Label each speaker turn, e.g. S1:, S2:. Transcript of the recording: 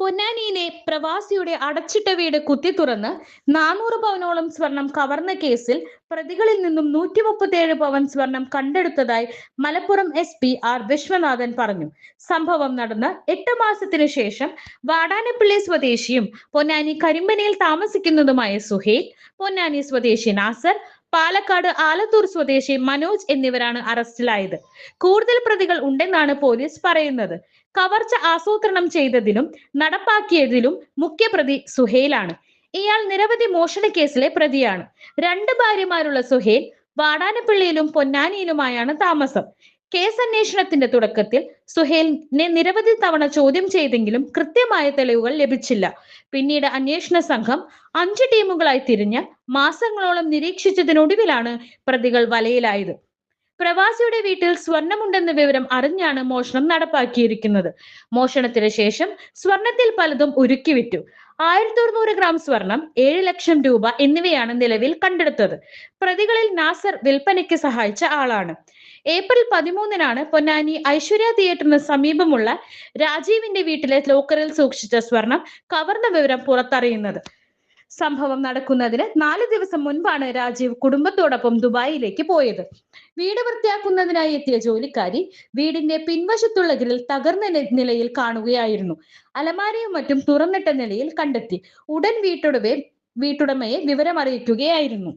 S1: പൊന്നാനിയിലെ പ്രവാസിയുടെ അടച്ചിട്ട വീട് കുത്തി തുറന്ന് നാനൂറ് പവനോളം സ്വർണം കവർന്ന കേസിൽ പ്രതികളിൽ നിന്നും നൂറ്റി മുപ്പത്തിയേഴ് പവൻ സ്വർണം കണ്ടെടുത്തതായി Malappuram S P R Viswanathan പറഞ്ഞു. സംഭവം നടന്ന് എട്ട് മാസത്തിനു ശേഷം വാടാനപ്പിള്ളി സ്വദേശിയും പൊന്നാനി കരിമ്പനയിൽ താമസിക്കുന്നതുമായ സുഹേൽ പൊന്നാനി സ്വദേശി നാസർ പാലക്കാട് ആലത്തൂർ സ്വദേശി മനോജ് എന്നിവരാണ് അറസ്റ്റിലായത്. കൂടുതൽ പ്രതികൾ ഉണ്ടെന്നാണ് പോലീസ് പറയുന്നത്. കവർച്ച ആസൂത്രണം ചെയ്തതിലും നടപ്പാക്കിയതിലും മുഖ്യപ്രതി സുഹേലാണ്. ഇയാൾ നിരവധി മോഷണ കേസിലെ പ്രതിയാണ്. രണ്ട് ഭാര്യമാരുള്ള സുഹേൽ വാടാനപ്പള്ളിയിലും പൊന്നാനിയിലുമായാണ് താമസം. കേസ് അന്വേഷണത്തിന്റെ തുടക്കത്തിൽ സുഹേലിനെ നിരവധി തവണ ചോദ്യം ചെയ്തെങ്കിലും കൃത്യമായ തെളിവുകൾ ലഭിച്ചില്ല. പിന്നീട് അന്വേഷണ സംഘം അഞ്ച് ടീമുകളായി തിരിഞ്ഞ് മാസങ്ങളോളം നിരീക്ഷിച്ചതിനൊടുവിലാണ് പ്രതികൾ വലയിലായത്. പ്രവാസിയുടെ വീട്ടിൽ സ്വർണമുണ്ടെന്ന വിവരം അറിഞ്ഞാണ് മോഷണം നടപ്പാക്കിയിരിക്കുന്നത്. മോഷണത്തിന് ശേഷം സ്വർണത്തിൽ പലതും ഉരുക്കി വിറ്റു ആയിരത്തി അറുന്നൂറ് ഗ്രാം സ്വർണം ഏഴ് ലക്ഷം രൂപ എന്നിവയാണ് നിലവിൽ കണ്ടെടുത്തത്. പ്രതികളിൽ നാസർ വിൽപ്പനയ്ക്ക് സഹായിച്ച ആളാണ്. ഏപ്രിൽ പതിമൂന്നിനാണ് പൊന്നാനി ഐശ്വര്യ തിയേറ്ററിന് സമീപമുള്ള രാജീവിന്റെ വീട്ടിലെ ലോക്കറിൽ സൂക്ഷിച്ച സ്വർണം കവർന്ന വിവരം പുറത്തറിയുന്നത്. സംഭവം നടക്കുന്നതിന് നാല് ദിവസം മുൻപാണ് രാജീവ് കുടുംബത്തോടൊപ്പം ദുബായിലേക്ക് പോയത്. വീട് വൃത്തിയാക്കുന്നതിനായി എത്തിയ ജോലിക്കാരി വീടിന്റെ പിൻവശത്തുള്ള ഗ്രിൽ തകർന്ന നിലയിൽ കാണുകയായിരുന്നു. അലമാരയും മറ്റും തുറന്നിട്ട നിലയിൽ കണ്ടെത്തി. ഉടൻ വീട്ടുടമയെ വീട്ടുടമയെ വിവരമറിയിക്കുകയായിരുന്നു.